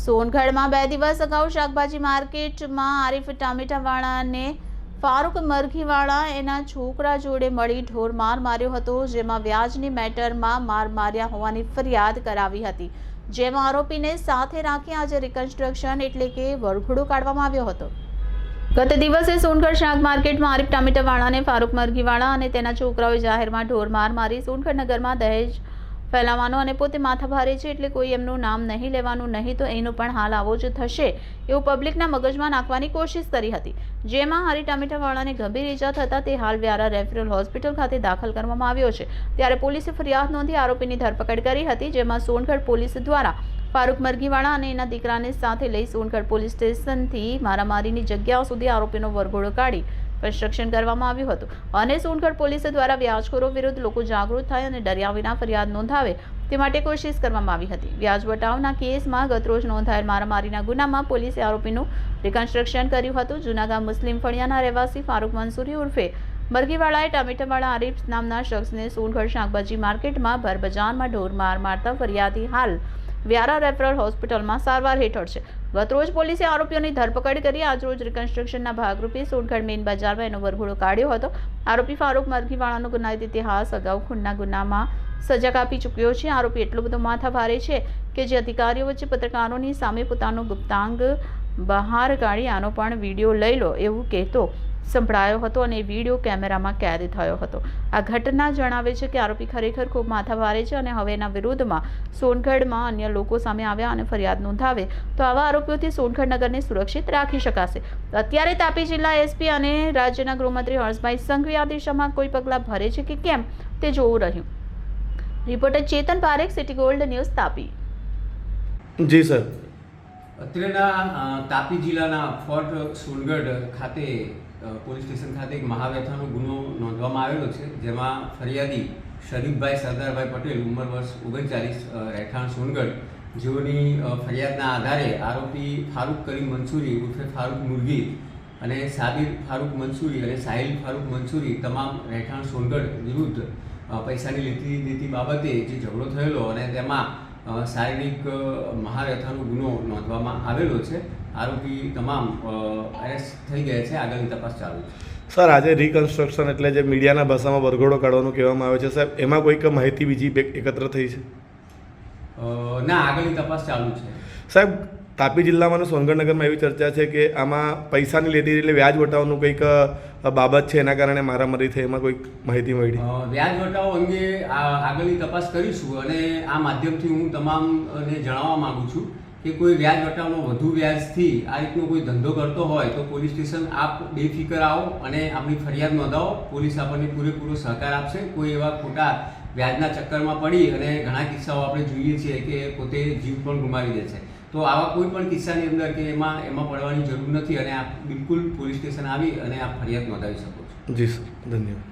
સોનગઢમાં બે દિવસ અગાઉ શાકભાજી માર્કેટમાં આરીફ ટામેટાવાળાને ફારૂક મરઘીવાળા એના છોકરા જોડે મળી ઢોર માર માર્યો હતો, જેમાં વ્યાજની મેટરમાં માર માર્યા હોવાની ફરિયાદ કરાવી હતી. જેમાં આરોપીને સાથે રાખી આજે રિકન્સ્ટ્રક્શન એટલે કે વરઘોડો કાઢવામાં આવ્યો હતો. ગત દિવસે સોનગઢ શાક માર્કેટમાં આરીફ ટામેટાવાળાને ફારૂક મરઘીવાળા અને તેના છોકરાઓએ જાહેરમાં ઢોર માર મારી સોનગઢ નગરમાં દહેજ ફેલાવવાનો અને પોતે માથા ભારે છે એટલે કોઈ એમનું નામ નહીં લેવાનું, નહીં તો એનો પણ હાલ આવો જ થશે એવું પબ્લિકના મગજમાં નાખવાની કોશિશ કરી હતી. જેમાં હારી ટામેટાવાળાને ગંભીર ઈજા થતાં તે હાલ વ્યારા રેફરલ હોસ્પિટલ ખાતે દાખલ કરવામાં આવ્યો છે. ત્યારે પોલીસે ફરિયાદ નોંધી આરોપીની ધરપકડ કરી હતી, જેમાં સોનગઢ પોલીસ દ્વારા ફારૂક મરઘીવાળા અને એના દીકરાને સાથે લઈ સોનગઢ પોલીસ સ્ટેશનથી મારામારીની જગ્યાઓ સુધી આરોપીનો વરઘોડો કાઢી કન્સ્ટ્રક્શન કરવામાં આવ્યું હતું. અને સોનગઢ પોલીસ દ્વારા વ્યાજખોરો વિરુદ્ધ લોકો જાગૃત થાય અને ડર્યા વિના ફરિયાદ નોંધાવે તે માટે કોશિશ કરવામાં આવી હતી. વ્યાજ વટાવના કેસમાં ગતરોજ નોંધાયેલ મારામારીના ગુનામાં પોલીસે આરોપીનું રિકન્સ્ટ્રક્શન કર્યું હતું. જૂનાગામ મુસ્લિમ ફળિયાના રહેવાસી ફારૂક મંસૂરી ઉર્ફે મરઘીવાળાએ ટામેટાવાળા આરીફ નામના શખ્સને સોનગઢ શાકભાજી માર્કેટમાં ભરબજારમાં ઢોર માર મારતા ફરિયાદી હાલ વ્યારા રેફરલ હોસ્પિટલમાં સારવાર હેઠળ છે. ગતરોજ પોલીસે આરોપીઓની ધરપકડ કરી આજરોજ રિકન્સ્ટ્રક્શનના ભાગરૂપે સોનગઢ મેઇન બજારમાં એનો વરઘોડો કાઢ્યો હતો. આરોપી ફારૂક મરઘીવાળાનો ગુનાહિત ઇતિહાસ અગાઉ ખૂનના ગુનામાં સજા કાપી ચૂક્યો છે. આરોપી એટલો બધો માથા ભારે છે કે જે અધિકારીઓ વચ્ચે પત્રકારોની સામે પોતાનો ગુપ્તાંગ બહાર કાઢી આનો પણ વીડિયો લઈ લો એવું કહેતો સંભળાયો હતો અને વીડિયો કેમેરામાં કેદ થયો હતો. આ ઘટના જણાવે છે કે આરોપી ખરેખર ખૂબ માથાભારે છે અને હવે એના વિરુદ્ધમાં સોનગઢમાં અન્ય લોકો સામે આવ્યા અને ફરિયાદ નોંધાવે તો આવા આરોપીઓથી સોનગઢ નગરને સુરક્ષિત રાખી શકાશે. અત્યારે તાપી જિલ્લા એસપી અને રાજ્યના ગૃહમંત્રી હર્ષભાઈ સંઘવી આ દિશામાં કોઈ પગલાં ભરે છે કે કેમ તે જોવું રહ્યું. Reporter Chetan Parekh city gold news Tapi. જી સર. અત્રેના તાપી જિલ્લાના ફોર્ટ સોનગઢ ખાતે પોલીસ સ્ટેશન ખાતે એક મહાવ્યથાનો ગુનો નોંધવામાં આવેલો છે, જેમાં ફરિયાદી શરીફભાઈ સરદારભાઈ પટેલ, ઉંમર વર્ષ ઓગણચાલીસ રહેઠાણ સોનગઢ. જેઓની ફરિયાદના આધારે આરોપી ફારૂક કરીમ મંસૂરી, ઉર્ફે ફારૂક મુરગી અને સાબિર ફારૂક મંસૂરી અને સાહિલ ફારૂક મંસૂરી તમામ રહેઠાણ સોનગઢ વિરુદ્ધ પૈસાની લીધી દેતી બાબતે જે ઝઘડો થયેલો અને તેમાં શારીરિક મહાવ્યથાનો ગુનો નોંધવામાં આવેલો છે. આરોપી તમામ અરેસ્ટ થઈ ગયા છે. આગળની તપાસ ચાલુ છે. સર આજે રિકન્સ્ટ્રક્શન એટલે જે મીડિયાના ભાષામાં વરઘોડો કાઢવાનું કહેવામાં આવે છે સાહેબ એમાં કોઈક માહિતી બીજી એકત્ર થઈ છે? ના આગળની તપાસ ચાલુ છે. સાહેબ તાપી જિલ્લામાં અને સોનગઢનગરમાં એવી ચર્ચા છે કે આમાં પૈસાની લેતી એટલે વ્યાજ વટાવવાનું કંઈક બાબત છે એના કારણે મારામારી થઈ એમાં કોઈક માહિતી મળી? વ્યાજ વટાવ અંગે આગળની તપાસ કરીશું અને આ માધ્યમથી હું તમામને જણાવવા માગું છું કે કોઈ વ્યાજ વટાવનો વધુ વ્યાજથી આ રીતનો કોઈ ધંધો કરતો હોય તો પોલીસ સ્ટેશન આપ બેફિકર આવો અને આપણી ફરિયાદ નોંધાવો. પોલીસ આપણને પૂરેપૂરો સહકાર આપશે. કોઈ એવા ખોટા વ્યાજના ચક્કરમાં પડી અને ઘણા કિસ્સાઓ આપણે જોઈએ છીએ કે પોતે જીવ પણ ગુમાવી દે છે. તો આવા કોઈ પણ કિસ્સાની અંદર કે એમાં એમાં પડવાની જરૂર નથી અને આપ બિલકુલ પોલીસ સ્ટેશન આવી અને આપ ફરિયાદ નોંધાવી શકો છો. જી સર. ધન્યવાદ.